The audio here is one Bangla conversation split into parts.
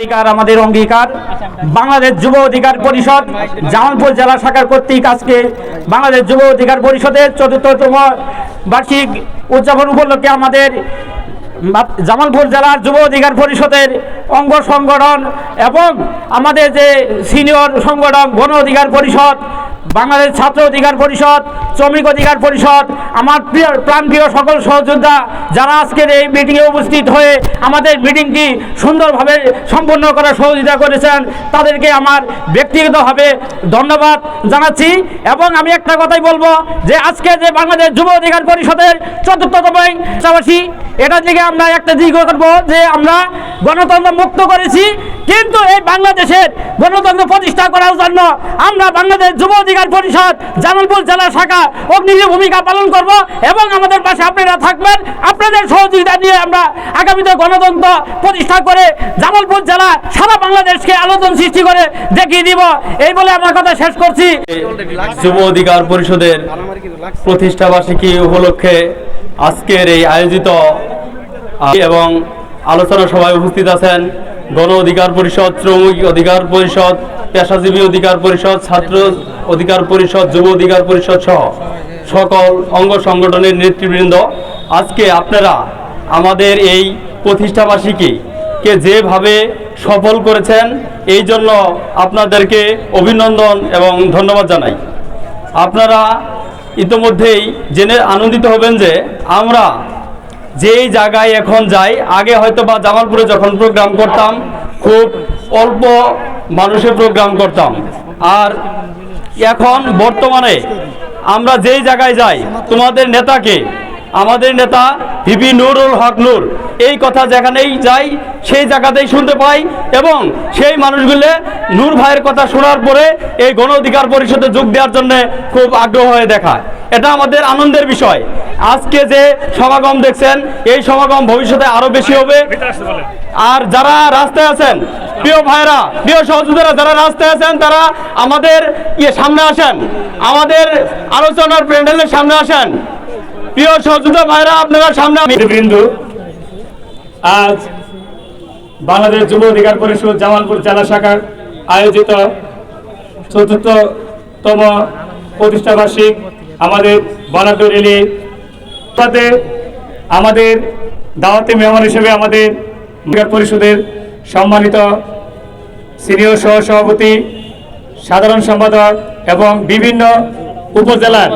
অধিকার আমাদের অঙ্গীকার। বাংলাদেশ যুব অধিকার পরিষদ জামালপুর জেলা শাখার কর্তৃক আজকে বাংলাদেশ যুব অধিকার পরিষদের চতুর্থতম বার্ষিক উদযাপন উপলক্ষে আমাদের জামালপুর জেলার যুব অধিকার পরিষদের অঙ্গ সংগঠন এবং আমাদের যে সিনিয়র সংগঠন গণ অধিকার পরিষদ বাংলাদেশ ছাত্র অধিকার পরিষদ, শ্রমিক অধিকার পরিষদ, আমার প্রিয় প্রাণপ্রিয় সকল সহযোদ্ধা যারা আজকের এই মিটিংয়ে উপস্থিত হয়ে আমাদের মিটিংটি সুন্দরভাবে সম্পন্ন করার সহযোগিতা করেছেন, তাদেরকে আমার ব্যক্তিগতভাবে ধন্যবাদ জানাচ্ছি এবং আমি একটা কথাই বলব যে আজকে যে বাংলাদেশ যুব অধিকার পরিষদের চতুর্থতম পাশাপাশি এটা থেকে আমরা একটা দিক করব যে আমরা গণতন্ত্র মুক্ত করেছি, কিন্তু এই বাংলাদেশের গণতন্ত্র প্রতিষ্ঠা করার জন্য আমরা বাংলাদেশ যুব অধিকার পরিষদ, জামালপুর জেলা শাখা অগ্নিজ ভূমিকা পালন করব এবং আমাদের পাশে আপনারা থাকবেন। আপনাদের সহযোগিতা নিয়ে আমরা আগামীতে গণতন্ত্র প্রতিষ্ঠা করে জামালপুর জেলা সারা বাংলাদেশকে আলোচন সৃষ্টি করে দেখিয়ে দিব। এই বলে আমার কথা শেষ করছি। যুব অধিকার পরিষদের প্রতিষ্ঠা বার্ষিকী উপলক্ষে আজকের এই আয়োজিত এবং আলোচনা সভায় উপস্থিত আছেন গণ অধিকার পরিষদ, শ্রমিক অধিকার পরিষদ, পেশাজীবী অধিকার পরিষদ, ছাত্র অধিকার পরিষদ, যুব অধিকার পরিষদ সহ সকল অঙ্গ সংগঠনের নেতৃবৃন্দ। আজকে আপনারা আমাদের এই প্রতিষ্ঠাবাসীকে কে যেভাবে সফল করেছেন, এই জন্য আপনাদেরকে অভিনন্দন এবং ধন্যবাদ জানাই। আপনারা ইতোমধ্যেই জেনে আনন্দিত হবেন যে আমরা যেই জায়গায় এখন যাই, আগে হয়তো বা জামালপুরে যখন প্রোগ্রাম করতাম, খুব অল্প মানুষের প্রোগ্রাম করতাম। আর এখন বর্তমানে আমরা যেই জায়গায় যাই, তোমাদের নেতাকে আমাদের নেতা ভিপি নুরুল হক নূর। এই কথা যেখানেই যাই, সেই জায়গাতেই শুনতে পাই এবং সেই মানুষগুলো নূর ভাইয়ের কথা শোনার পরে এই গণ অধিকার পরিষদে যোগ দেওয়ার জন্য খুব আগ্রহ হয়ে দেখায়। এটা আমাদের আনন্দের বিষয়। আজকে যে সমাগম দেখছেন, এই সমাগম ভবিষ্যতে আরও বেশি হবে। আর যারা রাস্তায় আছেন, প্রিয় ভাইরা প্রিয় সহযোগীরা, যারা রাস্তায় আছেন, তারা আমাদের ইয়ে সামনে আসেন। আমাদের আলোচনার প্যান্ডেলের সামনে আসেন। প্রিয় সহযোগিতা ভাইরা আপনারা সামনে বৃন্দু। আজ বাংলাদেশ যুব অধিকার পরিষদ জামালপুর জেলা শাখার আয়োজিত চতুর্থতম প্রতিষ্ঠা বার্ষিক আমাদের বরাদ্দ রেলি। তাতে আমাদের দাওয়াতি মেহমান হিসেবে আমাদের অধিকার পরিষদের সম্মানিত সিনিয়র সহ সভাপতি সাধারণ সম্পাদক এবং বিভিন্ন উপজেলার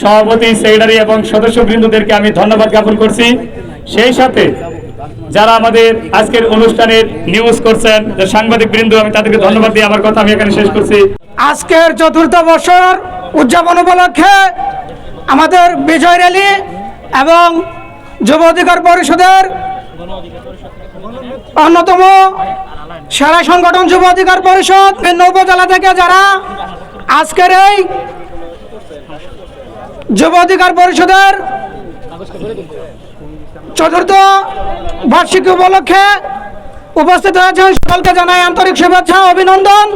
সভাপতি, সেক্রেটারি এবং সদস্য সদস্যবৃন্দদেরকে আমি ধন্যবাদ জ্ঞাপন করছি। সেই সাথে যারা আমাদের আজকের অনুষ্ঠানের নিউজ করছেন সাংবাদিক বৃন্দ আমি তাদেরকে ধন্যবাদ দিয়ে আমার কথা আমি এখানে শেষ করছি। আজকের চতুর্থ বছর উদযাপন উপলক্ষে আমাদের বিজয় র্যালি এবং যুব অধিকার পরিষদের অন্যতম সেরা সংগঠন যুব অধিকার পরিষদ বিভিন্ন উপজেলা থেকে যারা আজকের এই যুব অধিকার পরিষদের চতুর্থ বার্ষিকী উপলক্ষে উপস্থিত হয়েছেন সকলকে জানাই আন্তরিক শুভেচ্ছা অভিনন্দন।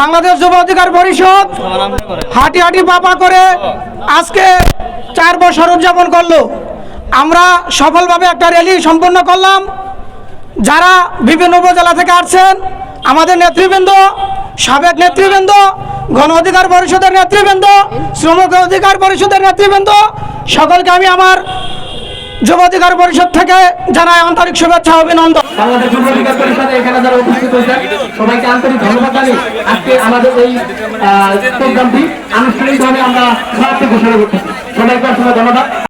বাংলাদেশ যুব অধিকার পরিষদ হাঁটি হাঁটি পাপা করে আজকে চার বছর উদযাপন করল। আমরা সফলভাবে একটা র্যালি সম্পন্ন করলাম। যারা বিভিন্ন উপজেলা থেকে আসছেন, আমাদের নেতৃবৃন্দ, সাবেক নেতৃবৃন্দ গণ অধিকার পরিষদের নেতৃবৃন্দ, শ্রমিক অধিকার পরিষদের নেতৃবৃন্দ, সকলকে আমি আমার যুব অধিকার পরিষদ থেকে জানাই আন্তরিক শুভেচ্ছা অভিনন্দন। আমাদের এই প্রোগ্রামটি আনুষ্ঠানিকভাবে আমরা সমাপ্তি ঘোষণা সবাইকে ধন্যবাদ।